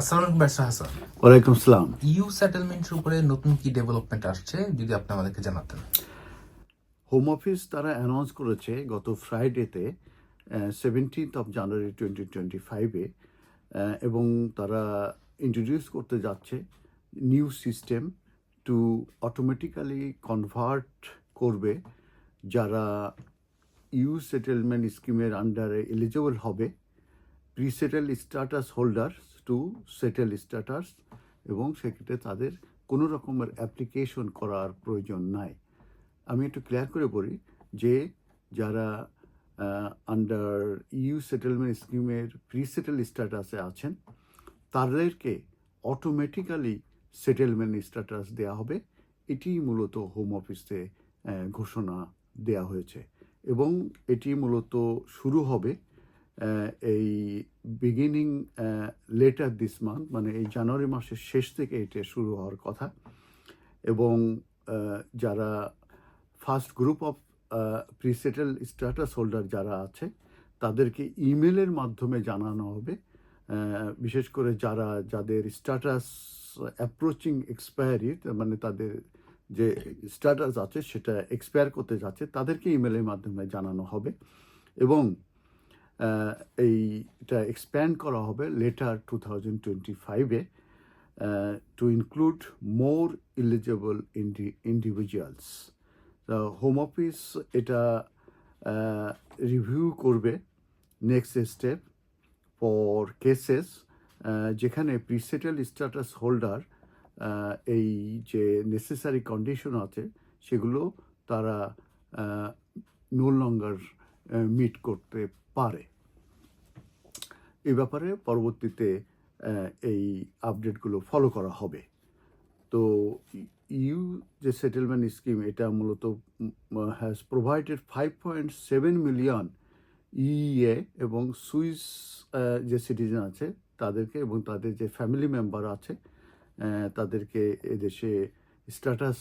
আসসালামু আলাইকুম ব্যবসা হাসান। ওয়ালাইকুম সালাম। ইউ সেটেলমেন্টের উপরে নতুন কি ডেভেলপমেন্ট আসছে যদি আপনি আমাদেরকে জানাতেন। হোম অফিস তারা অ্যানাউন্স করেছে গত ফ্রাইডেতে seventeenth of January twenty twenty ফাইভে এবং তারা ইন্ট্রোডিউস করতে যাচ্ছে new system to automatically convert করবে যারা ইউ সেটেলমেন্ট স্কিমের আন্ডারে এলিজিবল হবে pre settled status holder to settled status এবং সেক্ষেত্রে তাদের কোনো রকমের অ্যাপ্লিকেশন করার প্রয়োজন নাই। আমি একটু ক্লিয়ার করে বলি যে যারা আন্ডার ইউ সেটেলমেন্ট স্কিমের প্রি সেটেল স্ট্যাটাসে আছেন, তাদেরকে অটোমেটিক্যালি সেটেলমেন্ট স্ট্যাটাস দেওয়া হবে। এটি মূলত হোম অফিসে ঘোষণা দেওয়া হয়েছে এবং এটি মূলত শুরু হবে এই বিগিনিং লেটার দিস মান্থ মানে এই জানুয়ারি মাসের শেষ থেকে এটা শুরু হওয়ার কথা। এবং যারা first group of presettled status holder যারা আছে, তাদেরকে ইমেলের মাধ্যমে জানানো হবে। বিশেষ করে যারা, যাদের স্ট্যাটাস অ্যাপ্রোচিং এক্সপায়ারি মানে তাদের যে স্ট্যাটাস আছে, সেটা এক্সপায়ার করতে যাচ্ছে, তাদেরকে ইমেলের মাধ্যমে জানানো হবে। এবং এইটা এক্সপ্যান্ড করা হবে লেটার টু থাউজেন্ড টোয়েন্টি ফাইভে to include more eligible eligible individuals home office এটা রিভিউ করবে নেক্সট স্টেপ ফর কেসেস যেখানে প্রিসেটেল স্ট্যাটাস হোল্ডার এই যে নেসেসারি কন্ডিশন আছে, সেগুলো তারা নো লঙ্গার মিট করতে পারে। এই ব্যাপারে পরবর্তীতে এই আপডেটগুলো ফলো করা হবে। তো ইউ যে সেটেলমেন্ট স্কিম এটা মূলত has provided five point seven million EEA এবং সুইস যে সিটিজেন আছে, তাদেরকে এবং তাদের যে ফ্যামিলি মেম্বার আছে তাদেরকে এদেশে স্ট্যাটাস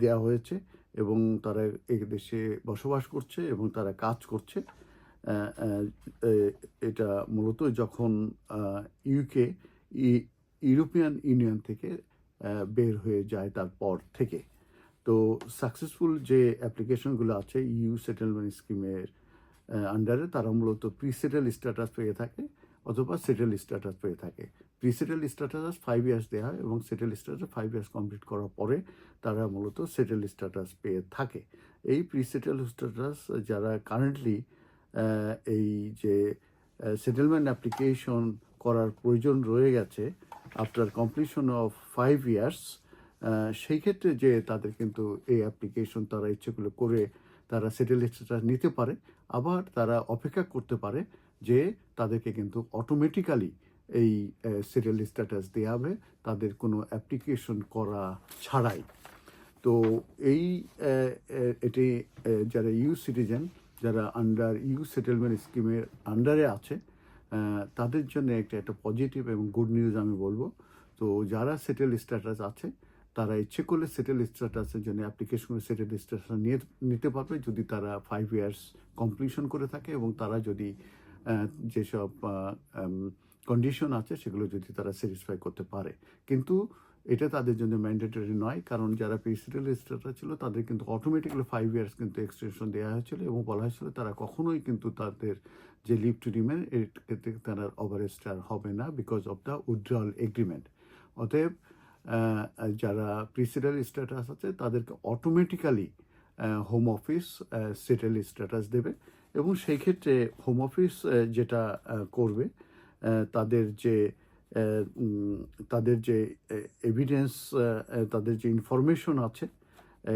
দেওয়া হয়েছে। এবং তারা এই দেশে বসবাস করছে এবং তারা কাজ করছে। এটা মূলত যখন ইউকে ইউরোপিয়ান ইউনিয়ন থেকে বের হয়ে যায় তারপর থেকে। তো সাকসেসফুল যে অ্যাপ্লিকেশনগুলো আছে ইউ সেটেলমেন্ট স্কিমের আন্ডারে তারা মূলত প্রি সেটেল স্ট্যাটাস পেয়ে থাকে। অথবা সেটেল স্ট্যাটাস পেয়ে থাকে। Pre settled status five years দেওয়া হয় এবং settled status five years complete করার পরে তারা মূলত সেটেল স্ট্যাটাস পেয়ে থাকে। এই প্রি সেটেল স্ট্যাটাস যারা কারেন্টলি এই যে সেটেলমেন্ট অ্যাপ্লিকেশন করার প্রয়োজন রয়ে গেছে after completion of five years সেই ক্ষেত্রে যে তাদের কিন্তু এই অ্যাপ্লিকেশন তারা ইচ্ছেগুলো করে তারা সেটেল স্ট্যাটাস নিতে পারে, আবার তারা অপেক্ষা করতে পারে যে তাদেরকে কিন্তু অটোমেটিক্যালি এই সেটেল স্ট্যাটাস দেওয়া হবে, তাদের কোনো অ্যাপ্লিকেশন করা ছাড়াই। তো এই এটি যারা ইউ সিটিজেন যারা আন্ডার ইউ সেটেলমেন্ট স্কিমের আন্ডারে আছে তাদের জন্য একটা একটা পজিটিভ এবং গুড নিউজ আমি বলব। তো যারা সেটেল স্ট্যাটাস আছে তারা ইচ্ছে করলে সেটেল স্ট্যাটাসের জন্য অ্যাপ্লিকেশন করে সেটেল স্ট্যাটাস নিয়ে, নিতে পারবে। যদি তারা ফাইভ ইয়ার্স কমপ্লিশন করে থাকে এবং তারা যদি যেসব কন্ডিশন আছে সেগুলো যদি তারা স্যাটিসফাই করতে পারে। কিন্তু এটা তাদের জন্য ম্যান্ডেটরি নয়, কারণ যারা প্রেসিডেন্ট স্টেটাস ছিল তাদের কিন্তু অটোমেটিক্যালি ফাইভ ইয়ার্স কিন্তু এক্সটেনশন দেওয়া হয়েছিল এবং বলা হয়েছিল তারা কখনোই কিন্তু তাদের যে লিভ টু রিমেন এতে তারা ওভারেস্টার হবে না because of the withdrawal agreement অতএব যারা প্রেসিডেন্ট স্ট্যাটাস আছে, তাদেরকে automatically home office settled status দেবে। এবং সেই ক্ষেত্রে হোম অফিস যেটা করবে তাদের যে তাদের যে এভিডেন্স তাদের যে ইনফরমেশন আছে,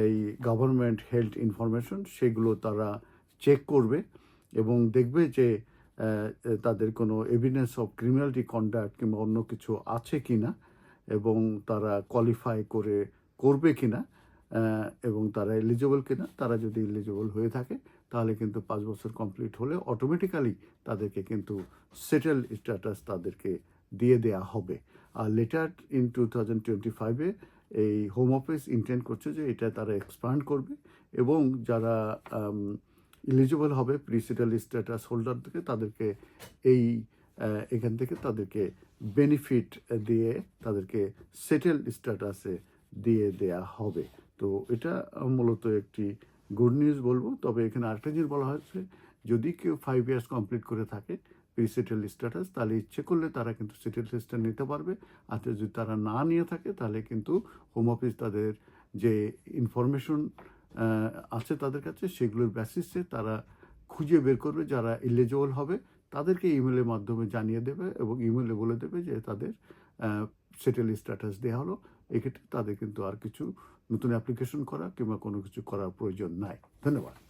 এই গভর্নমেন্ট হেলথ ইনফরমেশন সেগুলো তারা চেক করবে এবং দেখবে যে তাদের কোনো এভিডেন্স অফ ক্রিমিনালিটি কন্ডাক্ট কিংবা অন্য কিছু আছে কি না এবং তারা কোয়ালিফাই করে করবে কি না এবং তারা এলিজিবল কিনা, তারা যদি এলিজিবল হয়ে থাকে, তাহলে কিন্তু পাঁচ বছর কমপ্লিট হলে অটোমেটিক্যালি তাদেরকে কিন্তু সেটেল স্ট্যাটাস তাদেরকে দিয়ে দেয়া হবে। আর letter in two thousand twenty ফাইভে এই হোম অফিস ইন্টেন্ড করছে যে এটা তারা এক্সপান্ড করবে এবং যারা এলিজিবল হবে প্রিসিটাল স্ট্যাটাস হোল্ডার থেকে তাদেরকে এই এখান থেকে তাদেরকে বেনিফিট দিয়ে তাদেরকে সেটেল স্ট্যাটাসে দিয়ে দেয়া হবে। তো এটা মূলত একটি গুড নিউজ বলব। তবে এখানে আরেকটা জিনিস বলা হয়েছে, যদি কেউ ফাইভ ইয়ার্স কমপ্লিট করে থাকে প্রি সেটেল স্ট্যাটাস তাহলে ইচ্ছে করলে তারা কিন্তু সেটেল স্ট্যাটাস নিতে পারবে। আর যদি তারা না নিয়ে থাকে, তাহলে কিন্তু হোম অফিস তাদের যে ইনফরমেশন আছে তাদের কাছে, সেগুলোর বেসিসে তারা খুঁজে বের করবে যারা এলিজিবল হবে। তাদেরকে ইমেলের মাধ্যমে জানিয়ে দেবে এবং ইমেলে বলে দেবে যে তাদের সেটেল স্ট্যাটাস দেওয়া হলো। এক্ষেত্রে তাদের কিন্তু আর কিছু নতুন অ্যাপ্লিকেশন করা কিংবা কোনো কিছু করার প্রয়োজন নাই। ধন্যবাদ।